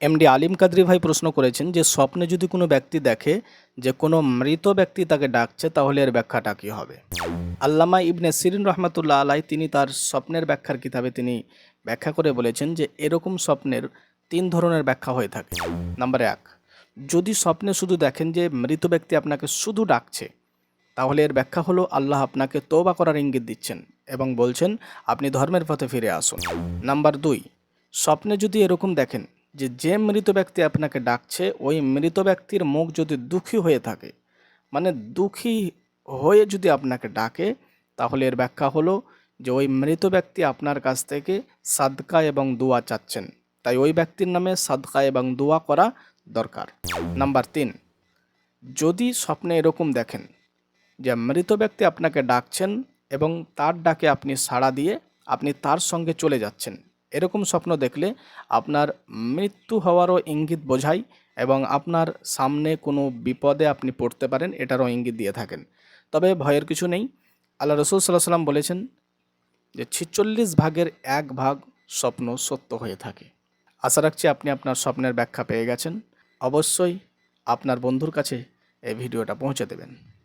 MD আলিম কাদরি ভাই প্রশ্ন করেছেন যে, স্বপ্নে যদি কোনো ব্যক্তি দেখে যে কোনো মৃত ব্যক্তি তাকে ডাকছে, তাহলে এর ব্যাখ্যাটা কী হবে? আল্লামা ইবনে সিরিন রহমাতুল্লাহ আলাই তিনি তার স্বপ্নের ব্যাখ্যার কিতাবে তিনি ব্যাখ্যা করে বলেছেন যে, এরকম স্বপ্নের তিন ধরনের ব্যাখ্যা হয়ে থাকে। নাম্বার এক, যদি স্বপ্নে শুধু দেখেন যে মৃত ব্যক্তি আপনাকে শুধু ডাকছে, তাহলে এর ব্যাখ্যা হলো আল্লাহ আপনাকে তোবা করার ইঙ্গিত দিচ্ছেন এবং বলছেন, আপনি ধর্মের পথে ফিরে আসুন। নাম্বার দুই, স্বপ্নে যদি এরকম দেখেন যে যে মৃত ব্যক্তি আপনাকে ডাকছে, ওই মৃত ব্যক্তির মুখ যদি দুঃখী হয়ে থাকে মানে দুঃখী হয়ে যদি আপনাকে ডাকে, তাহলে এর ব্যাখ্যা হলো যে ওই মৃত ব্যক্তি আপনার কাছ থেকে সাদকা এবং দোয়া চাচ্ছেন। তাই ওই ব্যক্তির নামে সাদকা এবং দোয়া করা দরকার। নাম্বার তিন, যদি স্বপ্নে এরকম দেখেন যে মৃত ব্যক্তি আপনাকে ডাকছেন এবং তার ডাকে আপনি সাড়া দিয়ে আপনি তার সঙ্গে চলে যাচ্ছেন এরকম স্বপ্ন দেখলে আপনার মৃত্যু হওয়ারও ইঙ্গিত বোঝায় এবং আপনার সামনে কোনো বিপদে আপনি পড়তে পারেন, এটারও ইঙ্গিত দিয়ে থাকেন। তবে ভয়ের কিছু নেই। আল্লাহ রসুল সাল্লাহ সাল্লাম বলেছেন যে ছিচল্লিশ ভাগের এক ভাগ স্বপ্ন সত্য হয়ে থাকে। আশা রাখছি আপনি আপনার স্বপ্নের ব্যাখ্যা পেয়ে গেছেন। অবশ্যই আপনার বন্ধুর কাছে এই ভিডিওটা পৌঁছে দেবেন।